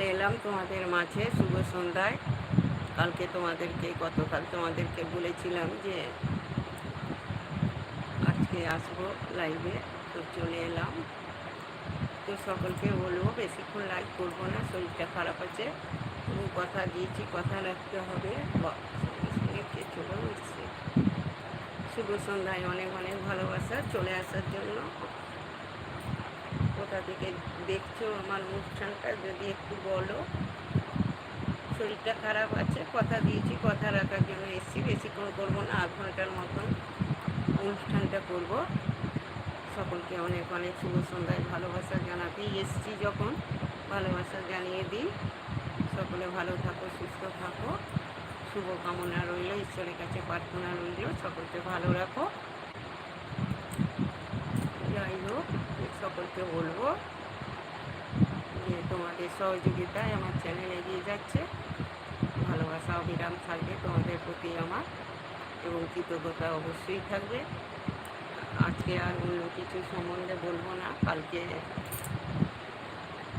এলাম তোমাদের মাঝে শুভ সন্ধ্যায়। কালকে তোমাদেরকে গতকাল তোমাদেরকে বলেছিলাম যে আজকে আসব লাইভে তো চলে এলাম। তো সকলকে বলব বেশিক্ষণ লাইভ করব না, শরীরটা খারাপ আছে। তবু কথা দিয়েছি, কথা রাখতে হবে। চলে শুভ সন্ধ্যায় অনেক অনেক ভালোবাসা চলে আসার জন্য। কোথা থেকে দেখছ আমার অনুষ্ঠানটা যদি একটু বলো। শরীরটা খারাপ আছে, কথা দিয়েছি, কথা রাখার জন্য এসেছি। বেশিক্ষণ করব না, আধ ঘণ্টার মতন অনুষ্ঠানটা করব। সকলকে অনেক অনেক শুভ সন্ধ্যায় ভালোবাসা জানাতেই এসেছি যখন। ভালোবাসা জানিয়ে দিই। সকলে ভালো থাকো, সুস্থ থাকো। শুভকামনা রইল, ঈশ্বরের কাছে প্রার্থনা রইল। সকলকে ভালো রাখো যাই হোক সকলকে বলব যে তোমাদের সহযোগিতায় আমার চ্যানেল এগিয়ে যাচ্ছে। ভালোবাসা অবিরাম থাকবে তোমাদের প্রতি আমার এবং কৃতজ্ঞতা অবশ্যই থাকবে। আজকে আর অন্য কিছু সম্বন্ধে বলব না। কালকে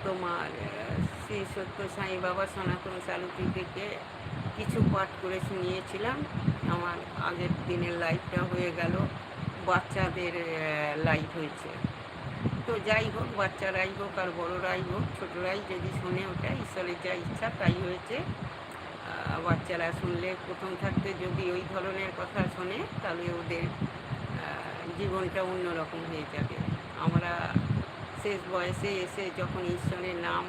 তোমার শ্রী সত্য সাই বাবা সনাতন সালুটি থেকে কিছু পাঠ করে শুনিয়েছিলাম। আমার আগের দিনের লাইভটা হয়ে গেল। বাচ্চাদের লাইভ হয়েছে। তো যাই হোক, বাচ্চারাই হোক আর বড়রাই হোক, ছোটরাই যদি শোনে ওটা, ঈশ্বরের যা ইচ্ছা তাই হয়েছে। বাচ্চারা শুনলে প্রথম থাকতে যদি ওই ধরনের কথা শোনে, তাহলে ওদের জীবনটা অন্যরকম হয়ে যাবে। আমরা শেষ বয়সে এসে যখন ঈশ্বরের নাম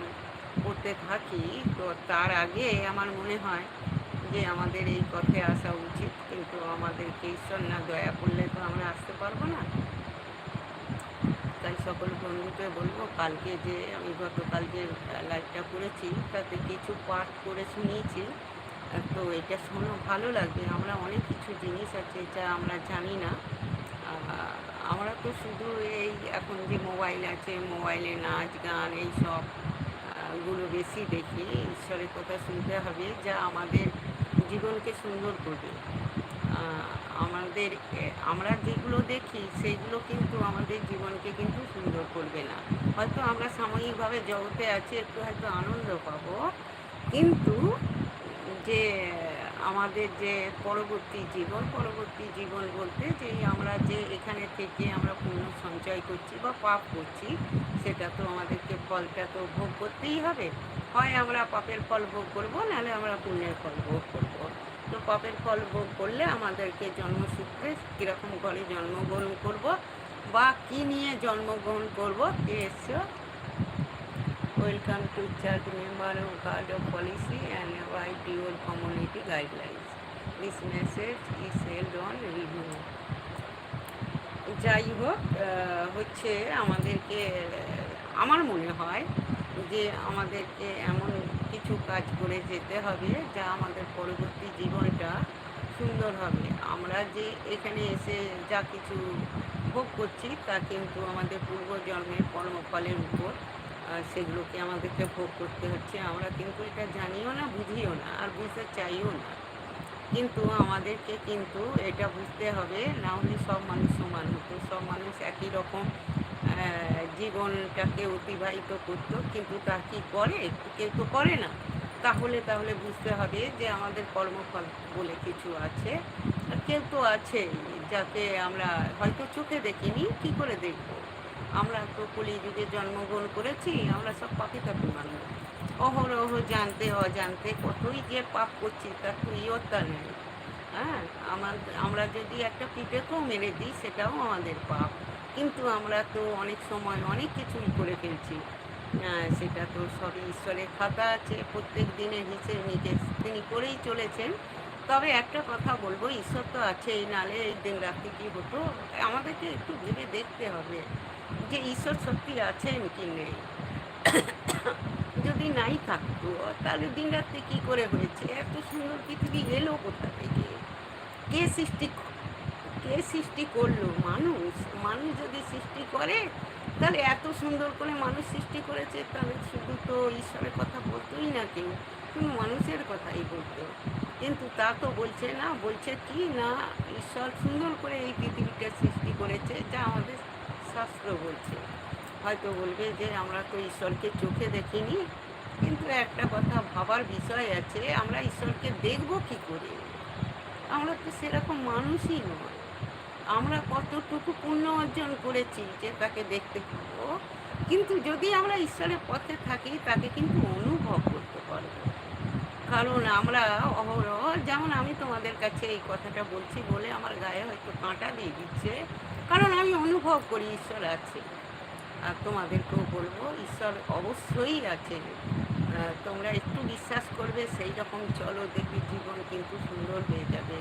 করতে থাকি, তো তার আগে আমার মনে হয় যে আমাদের এই পথে আসা উচিত। কিন্তু আমাদেরকে ঈশ্বর না, দয়া করলে তো আমরা আসতে পারব না। তাই সকল বন্ধুকে বলব, কালকে যে আমি গতকাল যে লাইভটা করেছি, তাতে কিছু পাঠ করে শুনিয়েছি। তো এটা শোনো ভালো লাগবে। আমরা অনেক কিছু জিনিস আছে যা আমরা জানি না। আমরা তো শুধু এই এখন যে মোবাইল আছে মোবাইলে নাচ, গান, এই সবগুলো বেশি দেখি। ঈশ্বরের কথা শুনতে হবে, যা আমাদের জীবনকে সুন্দর করবে। আমাদের আমরা যেগুলো দেখি সেইগুলো কিন্তু আমাদের জীবনকে কিন্তু সুন্দর করবে না। হয়তো আমরা সাময়িকভাবে জগতে আছি, একটু হয়তো আনন্দ পাবো। কিন্তু যে, আমাদের যে পরবর্তী জীবন পরবর্তী জীবন বলতে যে, আমরা যে এখানে থেকে আমরা পুণ্য সঞ্চয় করছি বা পাপ করছি, সেটা তো আমাদেরকে ফলটা তো ভোগ করতেই হবে। হয় আমরা পাপের ফল ভোগ করব, নাহলে আমরা পুণ্যের ফল ভোগ করব। ফল ভোগ করলে আমাদেরকে জন্মসূত্রে কীরকম ঘরে জন্মগ্রহণ করব বা কি নিয়ে জন্মগ্রহণ করব কে এসছো welcome to church member of guard of policy and white your community guidelines this message is held on review যাই হোক হচ্ছে আমাদেরকে, আমার মনে হয় যে আমাদেরকে এমন কিছু কাজ করে যেতে হবে যা আমাদের পরবর্তী জীবনটা সুন্দর হবে। আমরা যে এখানে এসে যা কিছু ভোগ করছি তা কিন্তু আমাদের পূর্বজন্মের কর্মফলের উপর সেগুলোকে আমাদেরকে ভোগ করতে হচ্ছে। আমরা কিন্তু এটা জানিও না, বুঝিও না, আর বুঝতে চাইও না। কিন্তু আমাদেরকে কিন্তু এটা বুঝতে হবে, না হলে সব মানুষ সমান হতো, সব মানুষ একই রকম জীবনটাকে অতিবাহিত করতো, কিন্তু তা কি করে? কেউ তো করে না। তাহলে তাহলে বুঝতে হবে যে আমাদের কর্মফল বলে কিছু আছে। কেউ তো আছে যাকে আমরা হয়তো চোখে দেখিনি, কি করে দেখব? আমরা তো কলিযুগে জন্মগ্রহণ করেছি, আমরা সব পাপি তাপি মানুষ অহরহ জানতে, অজান্তে কতই যে পাপ করছি তার তো ইয়ত্তা নেই। হ্যাঁ আমার, আমরা যদি একটা পিঁপড়েকেও মেরে দিই, সেটাও আমাদের পাপ। কিন্তু আমরা তো অনেক সময় অনেক কিছুই করে ফেলছি। সেটা তো সবই ঈশ্বরের খাতা আছে, প্রত্যেক দিনের হিসেব নিকেশ তিনি করেই চলেছেন। তবে একটা কথা বলব, ঈশ্বর তো আছেই, নালে এই দিন রাত্রি কী হতো? আমাদেরকে একটু ভেবে দেখতে হবে যে ঈশ্বর সত্যি আছেন কি নেই। যদি নাই থাকতো, তাহলে দিন রাত্রি কী করে হয়েছে? এত সুন্দর পৃথিবী এলো কোথা থেকে? কে সৃষ্টি কে সৃষ্টি করল? মানুষ। মানুষ যদি সৃষ্টি করে, তাহলে এত সুন্দর করে মানুষ সৃষ্টি করেছে, তাহলে শুধু তো ঈশ্বরের কথা বলতোই না কেউ। শুধু মানুষের কথাই বলতো। কিন্তু তা তো বলছে না। বলছে কি না, ঈশ্বর সুন্দর করে এই পৃথিবীটা সৃষ্টি করেছে, যা আমাদের শাস্ত্র বলছে। হয়তো বলবে যে, আমরা তো ঈশ্বরকে চোখে দেখিনি। কিন্তু একটা কথা ভাবার বিষয় আছে, আমরা ঈশ্বরকে দেখব কি করে? আমরা তো সেরকম মানুষই নয়। আমরা কতটুকু পুণ্য অর্জন করেছি যে তাকে দেখতে পাবো। কিন্তু যদি আমরা ঈশ্বরের পথে থাকি, তাকে কিন্তু অনুভব করতে পারব। কারণ আমরা অহরহ, যেমন আমি তোমাদের কাছে এই কথাটা বলছি বলে আমার গায়ে হয়তো কাঁটা দিয়ে দিচ্ছে। কারণ আমি অনুভব করি ঈশ্বর আছে। আর তোমাদেরকেও বলব, ঈশ্বর অবশ্যই আছে। তোমরা একটু বিশ্বাস করবে, সেই রকম চলো দেখবি জীবন কিন্তু সুন্দর হয়ে যাবে।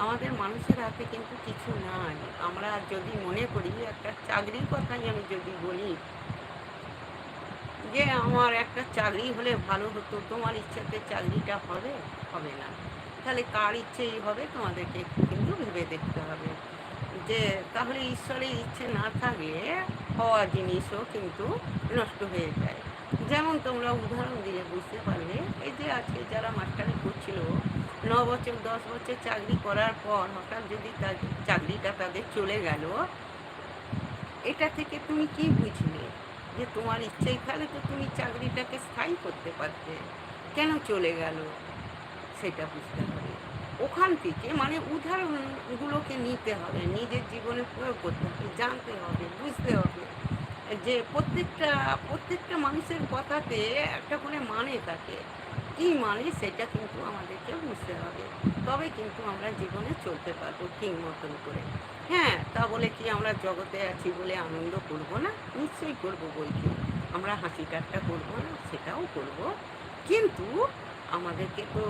আমাদের মানুষের হাতে কিন্তু কিছু নাই। আমরা যদি মনে করি, একটা চাকরির কথাই আমি যদি বলি, যে আমার একটা চাকরি হলে ভালো হতো, তোমার ইচ্ছাতে চাকরিটা হবে? হবে না। তাহলে কার ইচ্ছেই হবে? তোমাদেরকে কিন্তু ভেবে দেখতে হবে। যে তাহলে ঈশ্বরের ইচ্ছে না থাকলে হওয়া জিনিসও কিন্তু নষ্ট হয়ে যায়। যেমন তোমরা উদাহরণ দিয়ে বুঝতে পারলে, এই যে আজকে যারা মাস্টারি করছিল ন বছর, দশ বছর চাকরি করার পর হঠাৎ যদি তার চাকরিটা তাদের চলে গেল, এটা থেকে তুমি কি বুঝলে? যে তোমার ইচ্ছেই তাহলে তো তুমি চাকরিটাকে স্থায়ী করতে পারতে। কেন চলে গেল? সেটা বুঝতে হবে। ওখান থেকে মানে উদাহরণগুলোকে নিতে হবে, নিজের জীবনে প্রয়োগ করতে হবে, জানতে হবে, বুঝতে হবে যে প্রত্যেকটা প্রত্যেকটা মানুষের কথাতে একটা করে মানে থাকে। কি মানে সেটা কিন্তু আমাদেরকে বুঝতে হবে। তবে কিন্তু আমরা জীবনে চলতে পারব ঠিক মতন করে। হ্যাঁ তা বলে কি আমরা জগতে আছি বলে আনন্দ করব না? নিশ্চয়ই করব বই কি আমরা হাসি ঠাট্টা করব না? সেটাও করব। কিন্তু আমাদেরকে তো